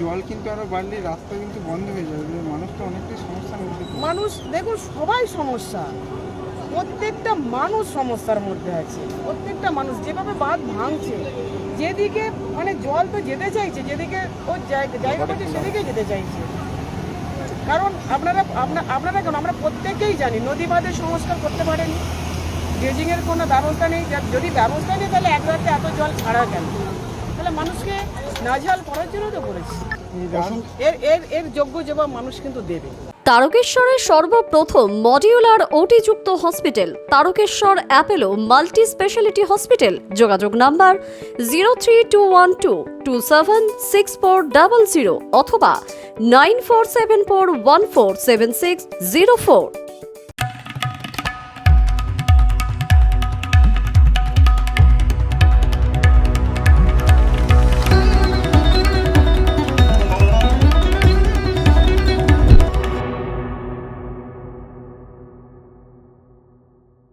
জল কিন্তু আরও বাড়লে রাস্তা কিন্তু বন্ধ হয়ে যাবে মানুষ তো অনেকটাই সমস্যার মধ্যে মানুষ, দেখুন, সবাই সমস্যা। প্রত্যেকটা মানুষ সমস্যার মধ্যে আছে। প্রত্যেকটা মানুষ যেভাবে বাঁধ ভাঙছে, যেদিকে মানে জল তো যেতে চাইছে, যেদিকে ওর জায়গা সেদিকে যেতে চাইছে। কারণ আপনারা, আপনা- আপনারা কেন? আমরা প্রত্যেকেই জানি, নদী বাঁধের সংস্কার করতে পারেনি। ড্রেজিংয়ের কোনো ব্যবস্থা নেই। যদি ব্যবস্থা নেই, তাহলে এক রাতে এত জল ছাড়া কেন? মানুষকে নাজেহাল করার জন্য তো রাস- এর এর এর যোগ্য জবাব মানুষ কিন্তু দেবে। তারকেশ্বরের সর্বপ্রথম modular ওটিযুক্ত hospital Tarakeswar Apollo multi speciality hospital যোগাযোগ number zero three two one two two seven six four double zero অথবা nine four seven four one four seven six zero four.